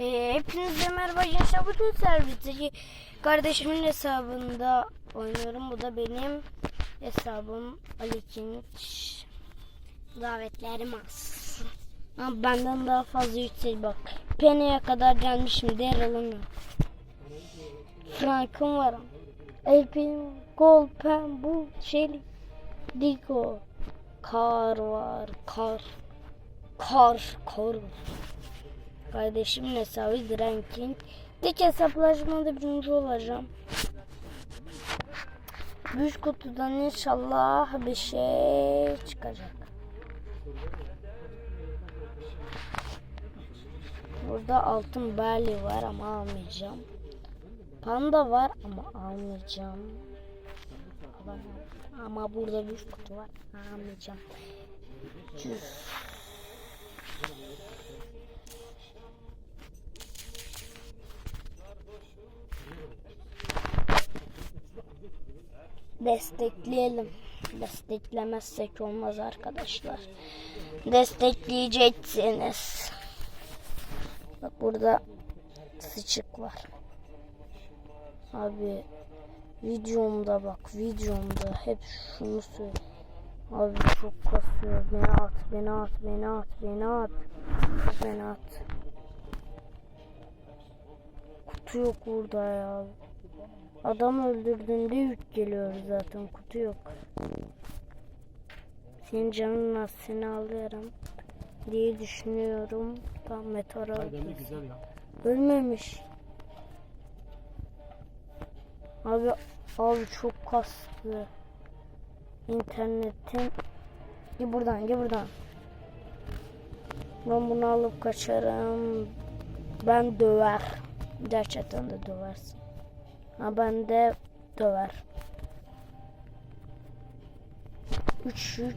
Ee, hepinize merhaba gençler. Bugün servisteki kardeşimin hesabında oynuyorum. Bu da benim hesabım Ali Kinç. Davetlerim az. Ama benden daha fazla yüksek bak. Penny'e kadar gelmişim. Daryl'ım yok. Frank'ım var. Elpin, Gold, Pen, bu Shelly, Digo. Kar var. Kar. Kar. Kar. Kardeşimin hesabı Dranking. Tek hesaplaşmada birinci olacağım. Büyük kutudan inşallah bir şey çıkacak. Burada altın berli var ama almayacağım. Panda var ama almayacağım. Ama burada büyük kutu var. Almayacağım. Cüz. Destekleyelim. Desteklemezsek olmaz arkadaşlar. Destekleyeceksiniz. Bak burada sıçık var. Abi videomda bak videomda hep şunu söyle. Abi çok kasıyor. Beni at, beni at, beni at, beni at. Beni at. Kutu yok burada ya. Adam öldürdüğünde yük geliyor zaten kutu yok. Senin canın az seni alıyorum diye düşünüyorum. Tam meteor güzel ya. Ölmemiş. Abi abi çok kastı. İnternetin Gel buradan gel buradan. Ben bunu alıp kaçarım. Ben döver. Gerçekten de döversin. Ha ben de döver. 3 3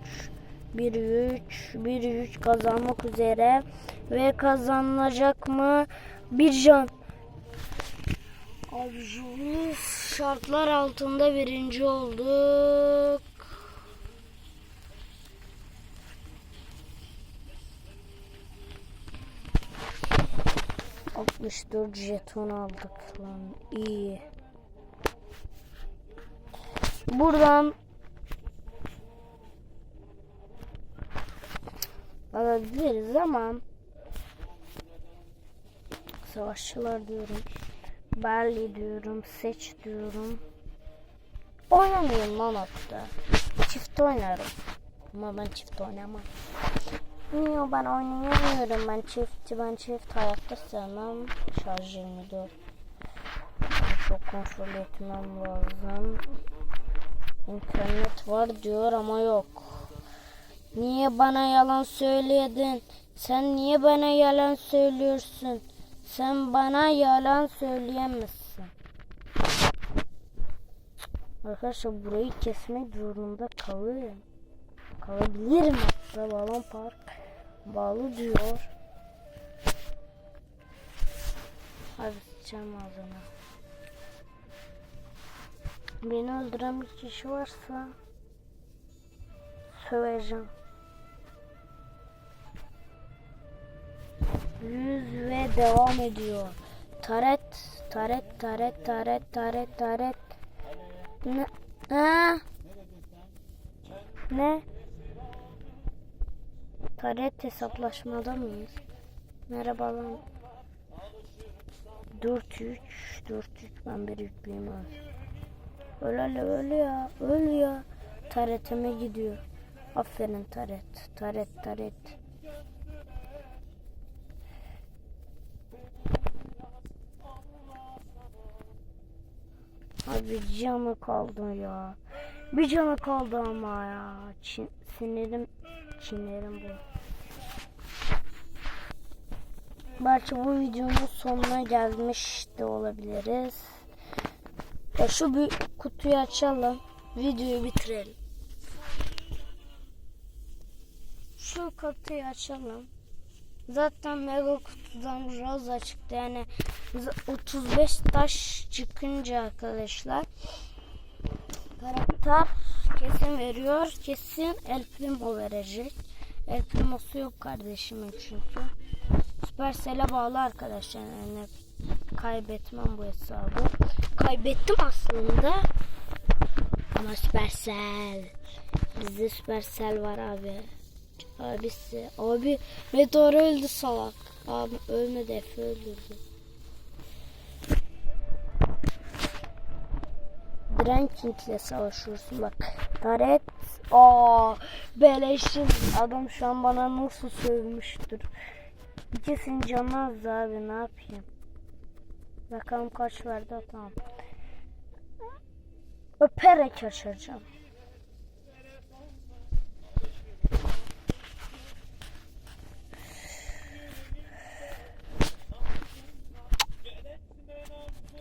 1 3 1 3 kazanmak üzere ve kazanılacak mı? Bir can. Bu şartlar altında birinci olduk. Altmış dört jeton aldık lan iyi. Buradan alabiliriz ama savaşçılar diyorum. Berli diyorum, seç diyorum. Oynamıyorum lan hatta. Çift oynarım. Ama ben çift oynamam. Niye ben oynayamıyorum ben çift ben çift hayatta sevmem. Şarj 24. Çok kontrol etmem lazım. İnternet var diyor ama yok. Niye bana yalan söyledin? Sen niye bana yalan söylüyorsun? Sen bana yalan söyleyemezsin. Arkadaşlar burayı kesmek zorunda kalırım. Kalabilirim hatta balon park bağlı diyor. Hadi sıçacağım ağzına. Beni öldüren bir kişi varsa söveceğim. Yüz ve devam ediyor. Taret, taret, taret, taret, taret, taret. Ne? Ha? Ne? Taret hesaplaşmada mıyız? Merhaba lan. 4-3, 4-3 ben bir yükleyeyim abi. Öl öl öl ya. Öl ya. Taretime gidiyor. Aferin taret. Taret taret. Abi canı kaldı ya. Bir canı kaldı ama ya. Çin, sinirim çinerim bu. Belki bu videonun sonuna gelmiş de olabiliriz. Ya şu bir kutuyu açalım. Videoyu bitirelim. Şu kutuyu açalım. Zaten mega kutudan Rosa çıktı. Yani 35 taş çıkınca arkadaşlar karakter kesin veriyor. Kesin El Primo verecek. El Primo'su yok kardeşimin çünkü. Supercell'e bağlı arkadaşlar. Yani kaybetmem bu hesabı. Kaybettim aslında. Ama Supercell. Bizde Supercell var abi. Abisi. Abi Meteor öldü salak. Abi ölmedi Efe öldürdü. Dranking'le savaşıyorsun bak. Taret. Aa, beleşin. Adam şu an bana nasıl sövmüştür. İkisinin canı az abi ne yapayım. Bakalım kaç verdi tamam. Öperek açacağım.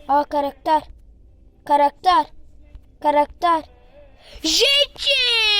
Aa karakter. Karakter. Karakter. Jeki.